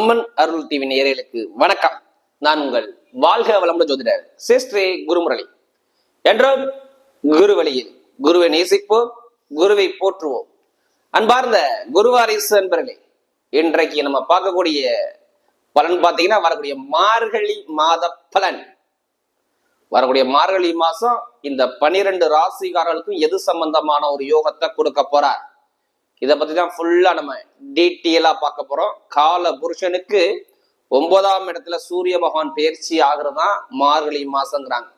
அம்மன் அருள் TV நேயர்களுக்கு வணக்கம். நான் உங்கள் வாழ்க வளமுடன் ஜோதிடர் சிஸ்ரீ குருமுரளி. என்றும் குரு வழியில் குருவை நேசிப்போம் குருவை போற்றுவோம். அன்பார்ந்த குருவாரிசு அன்பர்களே இன்றைக்கு நம்ம பார்க்கக்கூடிய பலன் பார்த்தீங்கன்னா வரக்கூடிய மார்கழி மாத பலன். வரக்கூடிய மார்கழி மாசம் இந்த பனிரெண்டு ராசிகாரர்களுக்கும் எது சம்பந்தமான ஒரு யோகத்தை கொடுக்க போறார்? இதை பத்தி தான் ஃபுல்லா நம்ம டீட்டெயிலா பார்க்க போறோம். கால புருஷனுக்கு ஒன்பதாம் இடத்துல சூரிய பகவான் பயிற்சி ஆகிறது தான் மார்கழி மாசங்கிறாங்க.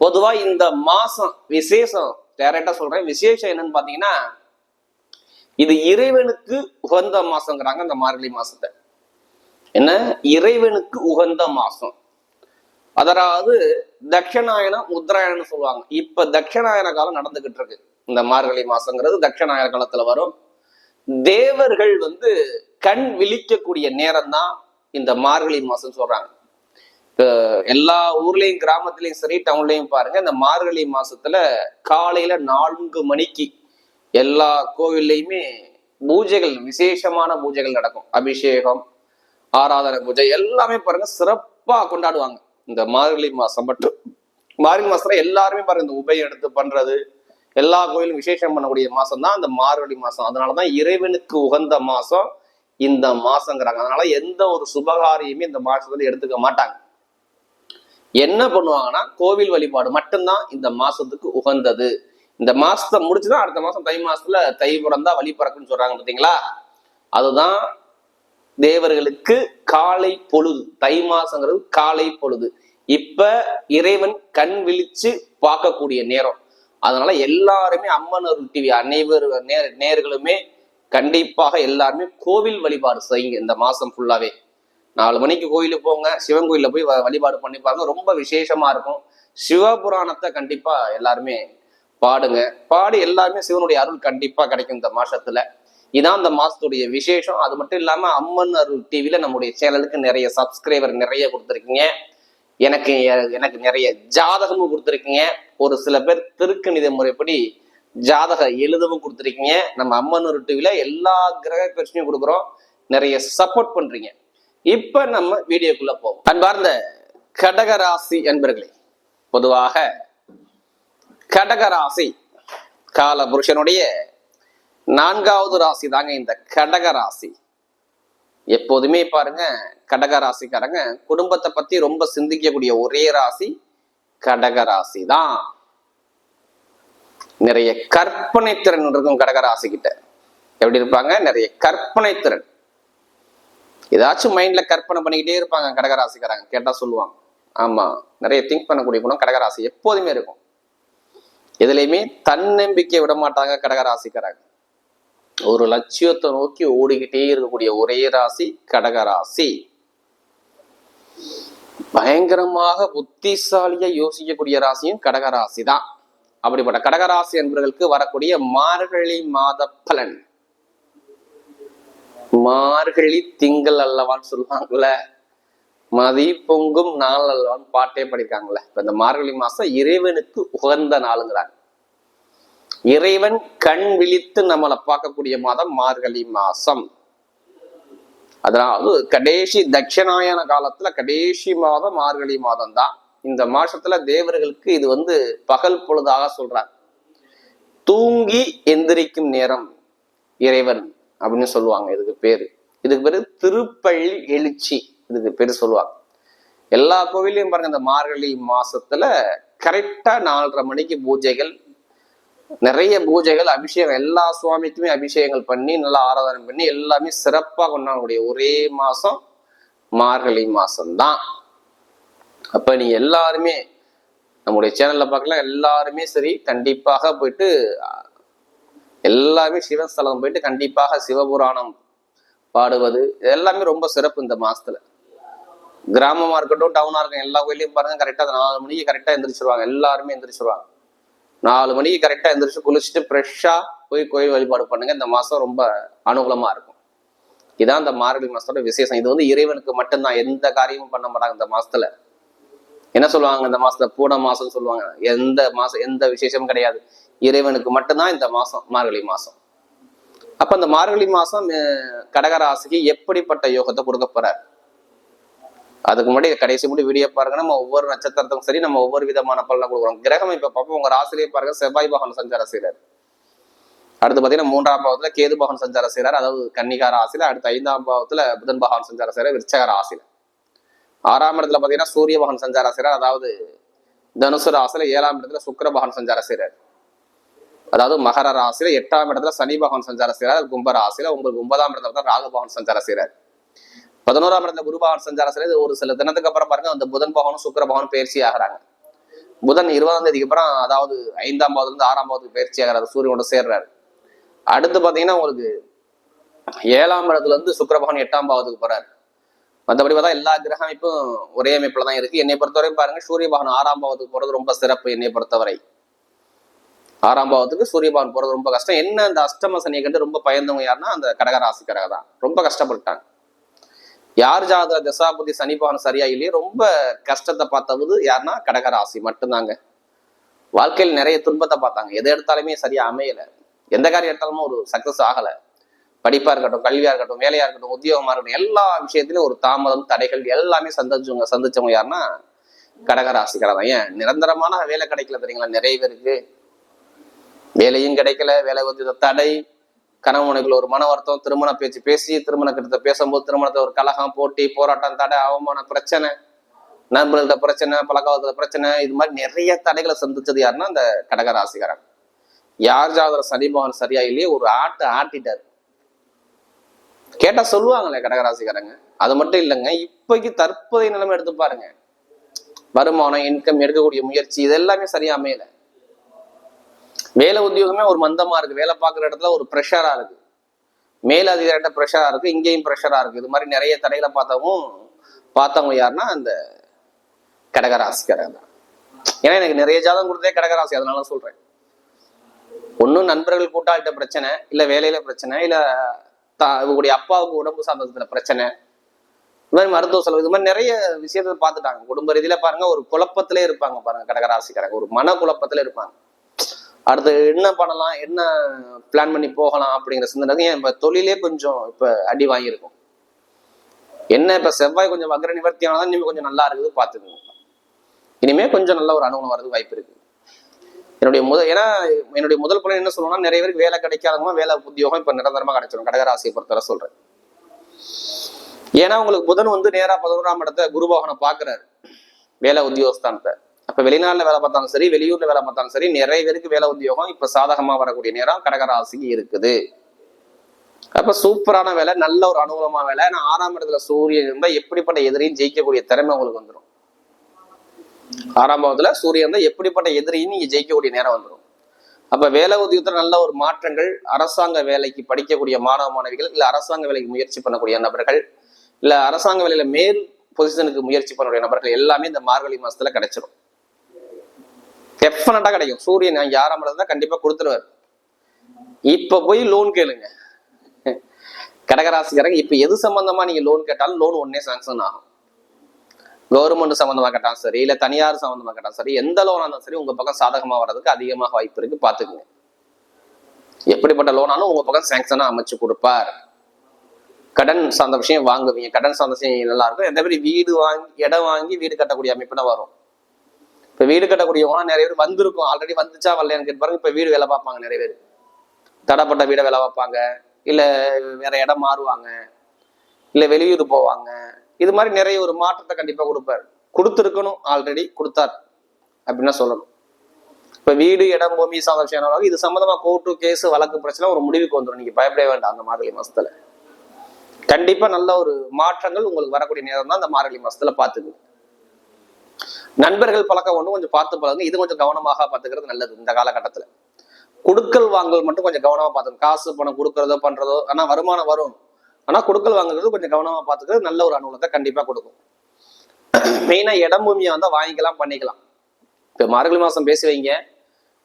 பொதுவா இந்த மாசம் விசேஷம் டேரக்டா சொல்றேன். விசேஷம் என்னன்னு பாத்தீங்கன்னா இது இறைவனுக்கு உகந்த மாசங்கிறாங்க இந்த மார்கழி மாசத்தை. என்ன? இறைவனுக்கு உகந்த மாசம். அதாவது தட்சிணாயனம் உத்தராயணம் சொல்லுவாங்க. இப்ப தட்சிணாயன காலம் நடந்துகிட்டு இருக்கு. இந்த மார்கழி மாசங்கிறது தட்சிணாயன காலத்துல வரும். தேவர்கள் வந்து கண் விழிக்கக்கூடிய நேரம் தான் இந்த மார்கழி மாசம் சொல்றாங்க. எல்லா ஊர்லயும் கிராமத்துலயும் சரி டவுன்லயும் பாருங்க இந்த மார்கழி மாசத்துல காலையில நான்கு மணிக்கு எல்லா கோவில்லையுமே பூஜைகள் விசேஷமான பூஜைகள் நடக்கும். அபிஷேகம் ஆராதனை பூஜை எல்லாமே பாருங்க சிறப்பா கொண்டாடுவாங்க. இந்த மார்கழி மாசம் மட்டும். மார்கழி மாசத்துல எல்லாருமே பாருங்க இந்த உபயம் எடுத்து பண்றது எல்லா கோயிலும் விசேஷம் பண்ணக்கூடிய மாசம் தான் இந்த மார்கழி மாசம். அதனாலதான் இறைவனுக்கு உகந்த மாசம் இந்த மாசங்கிறாங்க. அதனால எந்த ஒரு சுபகாரியமே இந்த மாசத்துல எடுத்துக்க மாட்டாங்க. என்ன பண்ணுவாங்கன்னா கோவில் வழிபாடு மட்டும்தான் இந்த மாசத்துக்கு உகந்தது. இந்த மாசத்தை முடிச்சுதான் அடுத்த மாசம் தை மாசத்துல தை பிறந்தா வழி பிறக்குன்னு சொல்றாங்க பாத்தீங்களா? அதுதான் தேவர்களுக்கு காலை பொழுது. தை மாசங்கிறது காலை பொழுது. இப்ப இறைவன் கண் விழிச்சு பார்க்கக்கூடிய நேரம். அதனால எல்லாருமே அம்மன் அருள் டிவி அனைவரு நேர் நேர்களுமே கண்டிப்பாக எல்லாருமே கோவில் வழிபாடு செய்யுங்க இந்த மாசம் ஃபுல்லாவே நாலு மணிக்கு கோயிலுக்கு போங்க சிவன் கோயிலில் போய் வ- வழிபாடு பண்ணி பாருங்க. ரொம்ப விசேஷமா இருக்கும். சிவபுராணத்தை கண்டிப்பா எல்லாருமே பாடுங்க. பாடி எல்லாருமே சிவனுடைய அருள் கண்டிப்பா கிடைக்கும் இந்த மாசத்துல. இதான் இந்த மாசத்துடைய விசேஷம். அது மட்டும் இல்லாம அம்மன் அருள் டிவியில நம்முடைய சேனலுக்கு நிறைய சப்ஸ்கிரைபர் நிறைய கொடுத்துருக்கீங்க. எனக்கு எனக்கு நிறைய ஜாதகமும் கொடுத்துருக்கீங்க. ஒரு சில பேர் திருக்கணித முறைப்படி ஜாதக எழுதவும் கொடுத்துருக்கீங்க. நம்ம அம்மன் ஒரு டிவில எல்லா கிரக பிரச்சனையும் கொடுக்குறோம். நிறைய சப்போர்ட் பண்றீங்க. இப்ப நம்ம வீடியோக்குள்ள போவோம். அன்பார்ந்த கடகராசி என்பர்களே பொதுவாக கடகராசி கால புருஷனுடைய நான்காவது ராசி தாங்க இந்த கடகராசி. எப்போதுமே பாருங்க கடக ராசிக்காரங்க குடும்பத்தை பத்தி ரொம்ப சிந்திக்கக்கூடிய ஒரே ராசி கடக ராசி தான் நிறைய கற்பனை திறன் இருக்கும் கடக ராசி கிட்ட எப்படி இருப்பாங்க? நிறைய கற்பனை திறன். ஏதாச்சும் மைண்ட்ல கற்பனை பண்ணிக்கிட்டே இருப்பாங்க கடகராசிக்காரங்க கேட்டா சொல்லுவாங்க. ஆமா நிறைய திங்க் பண்ணக்கூடிய குணம் கடகராசி எப்போதுமே இருக்கும். எதுலையுமே தன்னம்பிக்கை விட மாட்டாங்க கடகராசிக்காரங்க ஒரு லட்சியத்தை நோக்கி ஓடிக்கிட்டே இருக்கக்கூடிய ஒரே ராசி கடகராசி பயங்கரமாக புத்திசாலியா யோசிக்கக்கூடிய ராசியும் கடகராசி தான் அப்படிப்பட்ட கடகராசி என்பவர்களுக்கு வரக்கூடிய மார்கழி மாத பலன். மார்கழி திங்கள் அல்லவான்னு சொல்லுவாங்கல்ல. மதி பொங்கும் நாள் அல்லவான்னு பாட்டே படிக்காங்கல்ல இப்ப இந்த மார்கழி மாசம் இறைவனுக்கு உகந்த நாளுங்கிறாங்க. இறைவன் கண் விழித்து நம்மளை பார்க்கக்கூடிய மாதம் மார்கழி மாசம். அதாவது கடைசி தட்சிணாயன காலத்துல கடைசி மாதம் மார்கழி மாதம் தான் இந்த மாசத்துல தேவர்களுக்கு இது வந்து பகல் பொழுதாக சொல்றாங்க. தூங்கி எந்திரிக்கும் நேரம் இறைவன் அப்படின்னு சொல்லுவாங்க இதுக்கு பேரு. இதுக்கு பேரு திருப்பள்ளி எழுச்சி இதுக்கு பேரு சொல்லுவாங்க. எல்லா கோவிலையும் பாருங்க இந்த மார்கழி மாசத்துல கரெக்டா நாலரை மணிக்கு பூஜைகள் நிறைய பூஜைகள் அபிஷேகம் எல்லா சுவாமிக்குமே அபிஷேகங்கள் பண்ணி நல்லா ஆராதனை பண்ணி எல்லாமே சிறப்பா கொண்டாடக்கூடிய ஒரே மாசம் மார்கழி மாசம்தான். அப்ப நீ எல்லாருமே நம்முடைய சேனல்ல பார்க்கலாம் எல்லாருமே சரி கண்டிப்பாக போயிட்டு எல்லாமே சிவஸ்தலம் போயிட்டு கண்டிப்பாக சிவபுராணம் பாடுவது எல்லாமே ரொம்ப சிறப்பு இந்த மாசத்துல. கிராமமா இருக்கட்டும் டவுனா இருக்கட்டும் எல்லா கோயிலையும் பாருங்க கரெக்டா நாலு மணிக்கு கரெக்டா எந்திரிச்சிருவாங்க எல்லாருமே எந்திரிச்சிருவாங்க. நாலு மணிக்கு கரெக்டாக எந்திரிச்சு குளிச்சுட்டு ஃப்ரெஷ்ஷாக போய் கோயில் வழிபாடு பண்ணுங்க. இந்த மாதம் ரொம்ப அனுகூலமாக இருக்கும். இதான் இந்த மார்கழி மாதத்தோட விசேஷம். இது வந்து இறைவனுக்கு மட்டும்தான். எந்த காரியமும் பண்ண மாட்டாங்க இந்த மாசத்துல. என்ன சொல்லுவாங்க இந்த மாசத்துல? பூன மாதம்னு சொல்லுவாங்க. எந்த மாசம் எந்த விசேஷமும் கிடையாது. இறைவனுக்கு மட்டும்தான் இந்த மாசம் மார்கழி மாசம். அப்ப அந்த மார்கழி மாசம் கடகராசிக்கு எப்படிப்பட்ட யோகத்தை கொடுக்க போறார்? அதுக்கு முன்னாடி கடைசி முடி வீடியோ பாருங்க. நம்ம ஒவ்வொரு நட்சத்திரத்துக்கும் சரி நம்ம ஒவ்வொரு விதமான பலனை கொடுக்குறோம். கிரகம் இப்ப பார்ப்போம் உங்க ராசிலேயே பாருங்க செவ்வாய் பகவான் சஞ்சார செய்றாரு. அடுத்து பாத்தீங்கன்னா மூன்றாம் பாவத்துல கேது பகவான் சஞ்சார செய்றாரு. அதாவது கன்னிகார ராசியில அடுத்து ஐந்தாம் பாவத்துல புதன் பகவான் சஞ்சார செய்றாரு விருச்சக ராசியில. ஆறாம் இடத்துல பாத்தீங்கன்னா சூரிய பகவான் சஞ்சார செய்றாரு. அதாவது தனுசு ராசியில ஏழாம் இடத்துல சுக்கர பகவான் சஞ்சார செய்றாரு. அதாவது மகர ராசியில எட்டாம் இடத்துல சனி பகவான் சஞ்சார செய்றாரு. கும்ப ராசியில உங்களுக்கு ஒன்பதாம் இடத்துல தான் ராகு பகவான் சஞ்சார செய்றாரு. பதினோராம் இடத்துல குரு பகவான் சஞ்சாரம் ஒரு சில தினத்துக்கு அப்புறம் பாருங்க அந்த புதன் பகவானும் சுக்கர பகவானும் பயிற்சி ஆகிறாங்க. புதன் இருபதாம் தேதிக்கு அப்புறம் அதாவது ஐந்தாம் பாவத்துல இருந்து ஆறாம் பாவத்துக்கு பயிற்சி ஆகிறாரு சூரியனோட சேர்றாரு. அடுத்து பாத்தீங்கன்னா உங்களுக்கு ஏழாம் இடத்துல இருந்து சுக்கர பகவான் எட்டாம் பாவத்துக்கு போறாரு. மற்றபடி பார்த்தா எல்லா கிரக அமைப்பும் ஒரே அமைப்புல தான் இருக்கு. என்னை பொறுத்தவரை பாருங்க சூரிய பகவான் ஆறாம் பாவத்துக்கு போறது ரொம்ப சிறப்பு என்னை பொறுத்தவரை. ஆறாம் பாவத்துக்கு சூரிய பகவான் போறது ரொம்ப கஷ்டம். என்ன அந்த அஷ்டம சனியை கண்டு ரொம்ப பயந்தவங்க யாருன்னா அந்த கடகராசிக்காரக தான் ரொம்ப கஷ்டப்பட்டாங்க யார் ஜாதக தசாபதி சனி சரியா இல்லையே ரொம்ப கஷ்டத்தை பார்த்தவது யாருன்னா கடகராசி மட்டும்தாங்க. வாழ்க்கையில் நிறைய துன்பத்தை பார்த்தாங்க. எதை எடுத்தாலுமே சரியா அமையல. எந்த காரியம் எடுத்தாலுமே ஒரு சக்சஸ் ஆகல. படிப்பா இருக்கட்டும் கல்வியா இருக்கட்டும் வேலையா இருக்கட்டும் உத்தியோகமா இருக்கட்டும் எல்லா விஷயத்திலும் ஒரு தாமதம் தடைகள் எல்லாமே சந்திச்சவங்க சந்திச்சவங்க யாருன்னா கடகராசிக்காரர் ஏன்? நிரந்தரமான வேலை கிடைக்கல தெரியுங்களா? நிறைய பேருக்கு. வேலையும் கிடைக்கல வேலை வந்து தடை கணவனுக்குள்ள ஒரு மன வருத்தம் திருமண பேச்சு பேசி திருமண கிட்ட பேசும்போது திருமணத்தை ஒரு கலகம் போட்டி போராட்டம் தடை அவமான பிரச்சனை நண்பர்கள்ட்ட பிரச்சனை பழக்கவத்துல பிரச்சனை இது மாதிரி நிறைய தடைகளை சந்திச்சது யாருன்னா அந்த கடகராசிக்காரன் யார் ஜாதக சனி பகவான் சரியா இல்லையே ஒரு ஆட்டு ஆட்டிட்டாரு. கேட்டா சொல்லுவாங்களே கடகராசிக்காரங்க அது மட்டும் இல்லைங்க இப்போதைக்கு தற்போதைய நிலைமை எடுத்து பாருங்க. வருமானம் இன்கம் எடுக்கக்கூடிய முயற்சி இது எல்லாமே சரியா அமையலை. வேலை உத்தியோகமே ஒரு மந்தமா இருக்கு. வேலை பார்க்குற இடத்துல ஒரு ப்ரெஷரா இருக்கு. மேலதிகாரிட்ட ப்ரெஷரா இருக்கு. இங்கேயும் ப்ரெஷரா இருக்கு. இது மாதிரி நிறைய தடைகளை பார்த்தவும் பார்த்தவங்க யாருன்னா அந்த கடகராசிக்காரங்க தான். ஏன்னா எனக்கு நிறைய ஜாதகம் கொடுத்தே கடகராசி. அதனால சொல்றேன். ஒன்றும் நண்பர்கள் கூட்டாளிட்ட பிரச்சனை இல்லை வேலையில பிரச்சனை இல்லை தா இவங்களுடைய அப்பாவுக்கு உடம்பு சார்ந்ததுல பிரச்சனை. இது மாதிரி மருத்துவ செலவு இது மாதிரி நிறைய விஷயத்த பார்த்துட்டாங்க. குடும்ப ரீதியில பாருங்க ஒரு குழப்பத்திலே இருப்பாங்க பாருங்க கடகராசிக்காரங்க. ஒரு மன குழப்பத்திலே இருப்பாங்க. அடுத்து என்ன பண்ணலாம் என்ன பிளான் பண்ணி போகலாம் அப்படிங்கிற சிந்தனை ஏன் இப்போ தொழிலே கொஞ்சம் இப்போ அடி வாங்கியிருக்கும். என்ன இப்போ செவ்வாய் கொஞ்சம் வக்ர நிவர்த்தி ஆனாதான் இனிமேல் கொஞ்சம் நல்லா இருக்குது பார்த்துக்கோங்க. இனிமேல் கொஞ்சம் நல்ல ஒரு அனுகூலம் வரதுக்கு வாய்ப்பு இருக்கு. என்னுடைய முதல் ஏன்னா என்னுடைய முதல் பலன் என்ன சொல்லுவேன்னா நிறைய பேருக்கு வேலை கிடைக்காதவங்க வேலை உத்தியோகம் இப்போ நிரந்தரமாக கிடைச்சிடும் கடகராசியை பொறுத்தவரை சொல்றேன். ஏன்னா உங்களுக்கு புதன் வந்து நேராக பதினோராம் இடத்த குருபோகனை பார்க்குறாரு. வேலை உத்தியோகஸ்தானத்தை. அப்ப வெளிநாட்டுல வேலை பார்த்தாலும் சரி வெளியூர்ல வேலை பார்த்தாலும் சரி நிறைய பேருக்கு வேலை உத்தியோகம் இப்ப சாதகமா வரக்கூடிய நேரம் கடகராசிக்கு இருக்குது. அப்ப சூப்பரான வேலை நல்ல ஒரு அனுகூலமான வேலை. நான் ஆறாம் இடத்துல சூரியன் இருந்தா எப்படிப்பட்ட எதிரியும் ஜெயிக்கக்கூடிய திறமை உங்களுக்கு வந்துடும் ஆறாம் பாவத்துல சூரியன் தான் எப்படிப்பட்ட எதிரியும் நீங்க ஜெயிக்கக்கூடிய நேரம் வந்துடும் அப்ப வேலை உத்தியோகத்துல நல்ல ஒரு மாற்றங்கள் அரசாங்க வேலைக்கு படிக்கக்கூடிய மாணவ மாணவிகள் இல்ல அரசாங்க வேலைக்கு முயற்சி பண்ணக்கூடிய நபர்கள் இல்ல அரசாங்க வேலையில மேல் பொசிஷனுக்கு முயற்சி பண்ணக்கூடிய நபர்கள் எல்லாமே இந்த மார்கழி மாசத்துல கிடைச்சிடும் டெஃபினட்டா கிடைக்கும். சூரியன் யாராம் இருந்தா கண்டிப்பா கொடுத்துருவாரு. இப்ப போய் லோன் கேளுங்க. கடகராசிக்காரங்க இப்ப எது சம்பந்தமா நீங்க லோன் கேட்டாலும் லோன் ஒன்னே சாங்ஷன் ஆகும். கவர்மெண்ட் சம்பந்தமா கேட்டாலும் சரி இல்ல தனியார் சம்பந்தமா கேட்டாலும் சரி எந்த லோனா இருந்தாலும் சரி உங்க பக்கம் சாதகமா வர்றதுக்கு அதிகமாக வாய்ப்பு இருக்கு பாத்துக்குங்க எப்படிப்பட்ட லோனாலும் உங்க பக்கம் சாங்ஷனா அமைச்சு கொடுப்பார். கடன் சார்ந்த விஷயம் வாங்குவீங்க. கடன் சார்ந்த விஷயம் நல்லா இருக்கும். எந்த மாதிரி வீடு வாங்கி இடம் வாங்கி வீடு கட்டக்கூடிய அமைப்புனா வரும். இப்ப வீடு கட்டக்கூடியவங்க நிறைய பேர் வந்திருக்கும். ஆல்ரெடி வந்துச்சா வரலையான்னு கேட்டு பாருங்க. இப்ப வீடு வேலை பார்ப்பாங்க நிறைய பேர். தடப்பட்ட வீடை வேலை பார்ப்பாங்க. இல்ல வேற இடம் மாறுவாங்க. இல்ல வெளியூர் போவாங்க. இது மாதிரி நிறைய ஒரு மாற்றத்தை கண்டிப்பா கொடுப்பாரு. கொடுத்துருக்கணும். ஆல்ரெடி கொடுத்தார். அப்படின்னா சொல்லணும். இப்ப வீடு இடம் பூமி சார்ந்த விஷயம் இது சம்பந்தமா கோர்ட்டு கேஸ் வழக்கு பிரச்சனை ஒரு முடிவுக்கு வந்துடும் நீங்க பயப்படவே வேண்டாம் அந்த மார்கழி மாசத்துல. கண்டிப்பா நல்ல ஒரு மாற்றங்கள் உங்களுக்கு வரக்கூடிய நேரம் தான் அந்த மார்கழி மாசத்துல பாத்துக்கு நண்பர்கள் பழக்கம் ஒன்றும் கொஞ்சம் பார்த்து பழகுங்க. இது கொஞ்சம் கவனமாக பார்த்துக்கிறது நல்லது இந்த காலகட்டத்தில். கொடுக்கல் வாங்கல் மட்டும் கொஞ்சம் கவனமாக பார்த்துக்கணும். காசு பணம் கொடுக்கறதோ பண்ணுறதோ ஆனால் வருமானம் வரும். ஆனால் கொடுக்கல் வாங்குறது கொஞ்சம் கவனமாக பார்த்துக்கிறது நல்ல ஒரு அனுகூலத்தை கண்டிப்பாக கொடுக்கும். மெயினாக இடம் பூமியை வந்தால் வாங்கிக்கலாம் பண்ணிக்கலாம். இப்போ மார்கழி மாதம் பேசி வைங்க.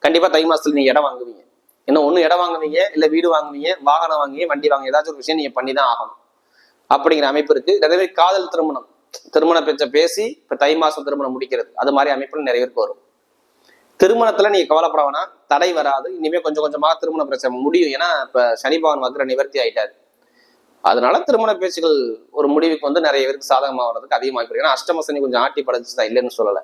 கண்டிப்பாக தை மாதத்தில் நீங்கள் இடம் வாங்குவீங்க. இன்னும் ஒன்று இடம் வாங்குவீங்க இல்லை வீடு வாங்குவீங்க வாகனம் வாங்குவீங்க வண்டி வாங்குவீங்க ஏதாச்சும் ஒரு விஷயம் நீங்கள் பண்ணி தான் ஆகணும். அப்படிங்கிற அமைப்பு இருக்குது அதே காதல் திருமணம். திருமண பேச்சை பேசி இப்ப தை மாசம் திருமணம் முடிக்கிறது. அது மாதிரி அமைப்புல நிறைய பேருக்கு வரும். திருமணத்துல நீங்க கவலைப்பட வேணாம். தடை வராது. இனிமே கொஞ்சம் கொஞ்சமா திருமண பிரச்சனை முடியும். ஏன்னா இப்ப சனி பகவான் வக்ர நிவர்த்தி ஆயிட்டாரு. அதனால திருமண பேச்சுகள் ஒரு முடிவுக்கு வந்து நிறைய பேருக்கு சாதகமாக வர்றதுக்கு அதிகமாக இருக்கு. ஏன்னா அஷ்டம சனி கொஞ்சம் ஆட்டி படைச்சுதான் இல்லைன்னு சொல்லல.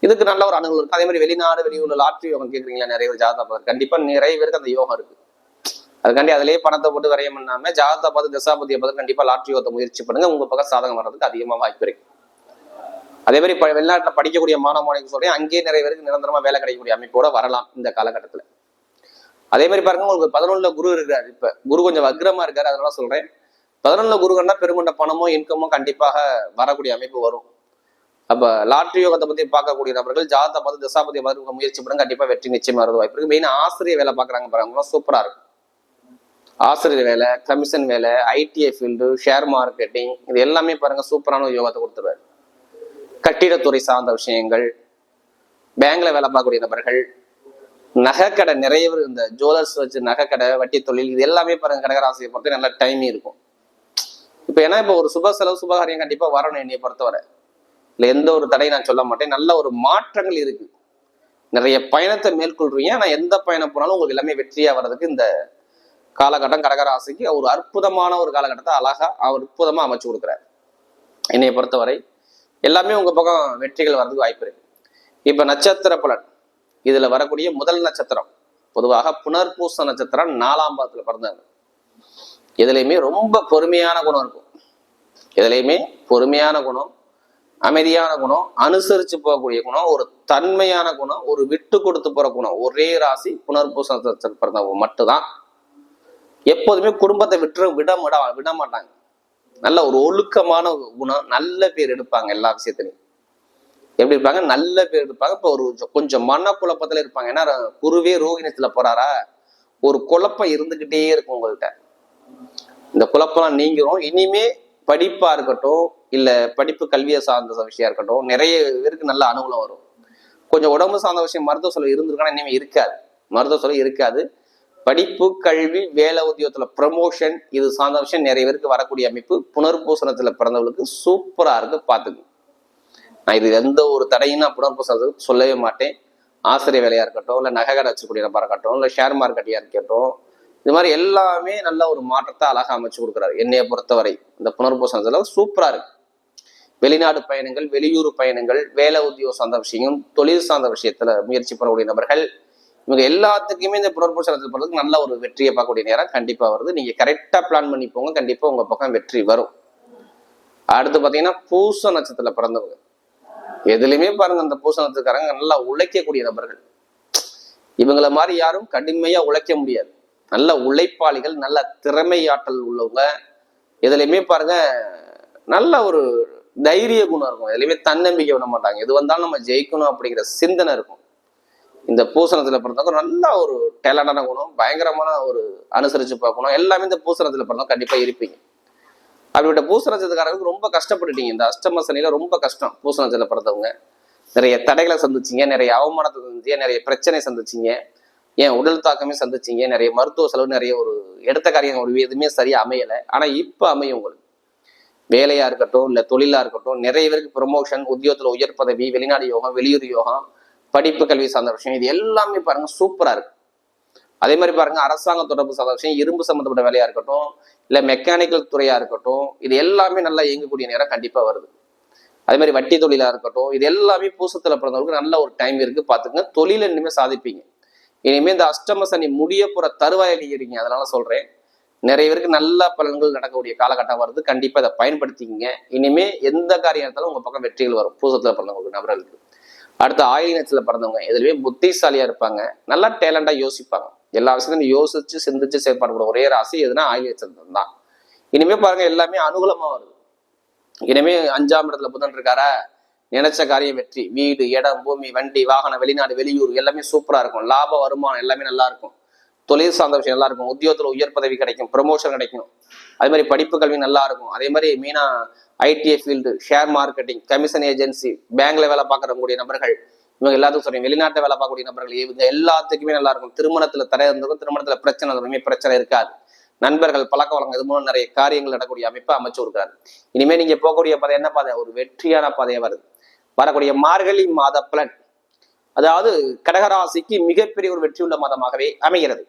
இதுக்கு நல்ல ஒரு அணுகல் இருக்கு. அதே மாதிரி வெளிநாடு வெளியூர்ல லாட்ரி யோகம் கேட்குறீங்களா நிறைய பேர் ஜாதகம் கண்டிப்பா நிறைய பேருக்கு அந்த யோகம் இருக்கு. அதுக்காண்டி அதிலேயே பணத்தை போட்டு வரையம் பண்ணாம ஜாதகத்தை பார்த்து தசாபதியை பார்த்து கண்டிப்பா லாட்ரி ஓத்த முயற்சி பண்ணுங்க. உங்க பக்கம் சாதகம் வர்றதுக்கு அதிகமா வாய்ப்பு இருக்கு. அதே மாதிரி ப- படிக்கக்கூடிய மாணவ மாணவிக்கு சொல்றேன் அங்கேயே நிறைய பேருக்கு நிரந்தரமா வேலை கிடைக்கக்கூடிய அமைப்போட வரலாம் இந்த காலகட்டத்துல. அதே மாதிரி பாருங்க உங்களுக்கு பதினொன்னுல குரு இருக்கிறார். இப்ப குரு கொஞ்சம் வக்ரமா இருக்காரு அதனால சொல்றேன். பதினொன்னுல குருகன்னா பெருங்கொண்ட பணமோ இன்கமோ கண்டிப்பாக வரக்கூடிய அமைப்பு வரும். அப்ப லாட்ரி யோகத்தை பத்தி பார்க்கக்கூடிய நபர்கள் ஜாதத்தை பார்த்து தசாபதியை பார்த்து முயற்சி பண்ணுங்க கண்டிப்பா வெற்றி நிச்சயமா வருது வாய்ப்பு இருக்கு. மெயின் ஆசிரியர் வேலை பாக்குறாங்க பாருங்க சூப்பரா இருக்கும் ஆசிரியர் வேலை கமிஷன் வேலை ஐடிஐ ஃபீல்டு ஷேர் மார்க்கெட்டிங் இது எல்லாமே பாருங்கள் சூப்பரான ஒரு யோகத்தை கொடுத்துருவாரு. கட்டிடத்துறை சார்ந்த விஷயங்கள் பேங்க்ல வேலை பார்க்கக்கூடிய நபர்கள் நகைக்கடை நிறைய பேர் இந்த ஜுவல்லர்ஸ் வச்சு நகைக்கடை வட்டி தொழில் இது எல்லாமே பாருங்க கடகராசியை பொறுத்து நல்ல டைம் இருக்கும். இப்போ ஏன்னா இப்போ ஒரு சுப செலவு சுபகாரியம் கண்டிப்பாக வரணும் என்னையை பொறுத்தவரை. இல்லை எந்த ஒரு தடையும் நான் சொல்ல மாட்டேன். நல்ல ஒரு மாற்றங்கள் இருக்கு. நிறைய பயணத்தை மேற்கொள்றீங்க. ஆனால் எந்த பயணம் போனாலும் உங்களுக்கு எல்லாமே வெற்றியாக வர்றதுக்கு இந்த காலகட்டம் கடகராசிக்கு ஒரு அற்புதமான ஒரு காலகட்டத்தை அழகா அவர் அற்புதமா அமைச்சு கொடுக்குறாரு. என்னை பொறுத்தவரை எல்லாமே உங்க பக்கம் வெற்றிகள் வர்றதுக்கு வாய்ப்பு இருக்கு. இப்ப நட்சத்திர பலன். இதுல வரக்கூடிய முதல் நட்சத்திரம். பொதுவாக புனர்பூச நட்சத்திரம் நாலாம் பாதத்துல பிறந்தாங்க எதுலையுமே ரொம்ப பொறுமையான குணம் இருக்கும். எதுலையுமே பொறுமையான குணம் அமைதியான குணம் அனுசரிச்சு போகக்கூடிய குணம் ஒரு தன்மையான குணம் ஒரு விட்டு கொடுத்து போற குணம். ஒரே ராசி புனர்பூச நட்சத்திரம் பிறந்தவங்க மட்டும்தான். எப்போதுமே குடும்பத்தை விட்டு விட விட விட மாட்டாங்க நல்ல ஒரு ஒழுக்கமான குணம் நல்ல பேர் எடுப்பாங்க எல்லா விஷயத்திலையும். எப்படி இருப்பாங்க? நல்ல பேர் எடுப்பாங்க. இப்போ ஒரு கொஞ்சம் கொஞ்சம் மன குழப்பத்துல இருப்பாங்க. ஏன்னா குருவே ரோகிணத்துல போறாரா? ஒரு குழப்பம் இருந்துகிட்டே இருக்கும் உங்கள்கிட்ட இந்த குழப்பம்லாம் நீங்கிறோம் இனிமே படிப்பா இருக்கட்டும் இல்ல படிப்பு கல்வியை சார்ந்த விஷயம் இருக்கட்டும் நிறைய பேருக்கு நல்ல அனுகூலம் வரும். கொஞ்சம் உடம்பு சார்ந்த விஷயம் மருத்துவ செலவு இருந்திருக்கானா? இனிமே இருக்காது. மருத்துவ செலவு இருக்காது. படிப்பு கல்வி வேலை உத்தியோகத்துல ப்ரமோஷன் இது சார்ந்த விஷயம் நிறைய பேருக்கு வரக்கூடிய அமைப்பு. புனர்பூசணத்துல பிறந்தவங்களுக்கு சூப்பரா இருக்கு பாத்துக்கும் நான் இது எந்த ஒரு தடையும் நான் புனர்பூசணத்துக்கு சொல்லவே மாட்டேன். ஆசிரியர் வேலையா இருக்கட்டும் இல்ல நகை கடை வச்சுக்கூடிய நபரா இருக்கட்டும் இல்ல ஷேர் மார்க்கெட்டியா இருக்கட்டும் இது மாதிரி எல்லாமே நல்ல ஒரு மாற்றத்தை அழகா அமைச்சு கொடுக்குறாரு. என்னைய பொறுத்தவரை இந்த புனர்பூசணத்துல சூப்பரா இருக்கு. வெளிநாடு பயணங்கள் வெளியூர் பயணங்கள் வேலை உத்தியோக சார்ந்த விஷயம் தொழில் சார்ந்த விஷயத்துல முயற்சி பண்ணக்கூடிய நபர்கள் இவங்க எல்லாத்துக்குமே இந்த புனர்பூசனத்தில் போகிறதுக்கு நல்ல ஒரு வெற்றியை பார்க்கக்கூடிய நேரம் கண்டிப்பா வருது. நீங்க கரெக்டா பிளான் பண்ணி போங்க. கண்டிப்பா உங்க பக்கம் வெற்றி வரும். அடுத்து பாத்தீங்கன்னா பூச நட்சத்திரத்தில் பிறந்தவங்க. எதுலையுமே பாருங்க அந்த பூச நட்சத்திரக்காரங்க நல்லா உழைக்கக்கூடிய நபர்கள். இவங்கள மாதிரி யாரும் கடுமையாக உழைக்க முடியாது. நல்ல உழைப்பாளிகள் நல்ல திறமையாற்றல் உள்ளவங்க. எதுலையுமே பாருங்க நல்ல ஒரு தைரிய குணம் இருக்கும். எதுலையுமே தன்னம்பிக்கை விட மாட்டாங்க. எது வந்தாலும் நம்ம ஜெயிக்கணும் அப்படிங்கிற சிந்தனை இருக்கும். இந்த பூசணத்துல பிறந்தவங்க நல்ல ஒரு டேலண்டான குணம் பயங்கரமான ஒரு அனுசரிச்சு பார்க்கணும். எல்லாமே இந்த பூசணத்துல பிறந்தவங்க கண்டிப்பா இருப்பீங்க. அப்படிப்பட்ட பூசணத்துக்காரங்களுக்கு ரொம்ப கஷ்டப்பட்டுட்டீங்க. இந்த அஷ்டமசனையில ரொம்ப கஷ்டம் பூசணத்துல பிறந்தவங்க. நிறைய தடைகளை சந்திச்சீங்க நிறைய அவமானத்தை சந்திச்சிங்க நிறைய பிரச்சனை சந்திச்சீங்க ஏன் உடல் தாக்கமே சந்திச்சீங்க நிறைய மருத்துவ செலவு நிறைய ஒரு எடுத்த காரியம் ஒரு எதுவுமே சரியா அமையல. ஆனா இப்ப அமையும் உங்களுக்கு. வேலையா இருக்கட்டும் இல்ல தொழிலா இருக்கட்டும் நிறைய பேருக்கு ப்ரொமோஷன் உத்தியோகத்துல உயர் பதவி வெளிநாடு யோகம் வெளியூர் யோகம் படிப்பு கல்வி சார்ந்த விஷயம். இது எல்லாமே பாருங்க சூப்பரா இருக்கு. அதே மாதிரி பாருங்க அரசாங்க தொடர்பு சார்ந்த விஷயம் இரும்பு சம்பந்தப்பட்ட வேலையா இருக்கட்டும் இல்ல மெக்கானிக்கல் துறையா இருக்கட்டும் இது எல்லாமே நல்லா இயங்கக்கூடிய நேரம் கண்டிப்பா வருது. அதே மாதிரி வட்டி தொழிலா இருக்கட்டும் இது எல்லாமே பூசத்துல பிறந்தவங்களுக்கு நல்ல ஒரு டைம் இருக்கு. பாத்துக்கங்க தொழில இனிமே சாதிப்பீங்க. இனிமே இந்த அஷ்டம சனி முடிய போற தருவாயில் இருக்கீங்க அதனால சொல்றேன். நிறைய பேருக்கு நல்ல பலன்கள் நடக்கக்கூடிய காலகட்டம் வருது. கண்டிப்பா இதை பயன்படுத்திக்கிங்க. இனிமே எந்த காரியம் இருந்தாலும் உங்க பக்கம் வெற்றிகள் வரும். பூசத்துல பிறந்தவங்களுக்கு நபர்களுக்கு. அடுத்து ஆயினத்துல பிறந்தவங்க. எதுலையுமே புத்திசாலியா இருப்பாங்க. நல்லா டேலண்டா யோசிப்பாங்க. எல்லா விஷயத்தையும் யோசிச்சு சிந்திச்சு செயல்பாடு ஒரே ராசி எதுனா ஆயினச்சந்திரன் தான் இனிமே பாருங்க எல்லாமே அனுகூலமா வருது. இனிமே அஞ்சாம் இடத்துல புதன் இருக்காரா? நினைச்ச காரியம் வெற்றி. வீடு இடம் பூமி வண்டி வாகனம் வெளிநாடு வெளியூர் எல்லாமே சூப்பரா இருக்கும். லாப வருமானம் எல்லாமே நல்லா இருக்கும். தொழில் சார்ந்த விஷயம் நல்லா இருக்கும். உத்தியோகத்துல உயர் பதவி கிடைக்கும் ப்ரமோஷன் கிடைக்கும். அதே மாதிரி படிப்பு கல்வி நல்லா இருக்கும். அதே மாதிரி மெயினா ITI field share marketing commission agency பேங்க்ல வேலை பார்க்கறக்கூடிய நபர்கள் இவங்க எல்லாத்துக்கும் சொல்றேன். வெளிநாட்டுல வேலை பார்க்கக்கூடிய நபர்கள் இவங்க எல்லாத்துக்குமே நல்லா இருக்கும். திருமணத்துல தடை இருந்திருக்கும் திருமணத்துல பிரச்சனை இருந்திருக்கும். பிரச்சனை இருக்காது. நண்பர்கள் பழக்க வழக்கம் இது மூலம் நிறைய காரியங்கள் நடக்கூடிய அமைப்பை அமைச்சு கொடுக்குறாரு. இனிமே நீங்க போகக்கூடிய பாதை என்ன பாதை? ஒரு வெற்றியான பாதையா வருது. வரக்கூடிய மார்கழி மாத பலன். அதாவது கடகராசிக்கு மிகப்பெரிய ஒரு வெற்றியுள்ள மாதமாகவே அமைகிறது.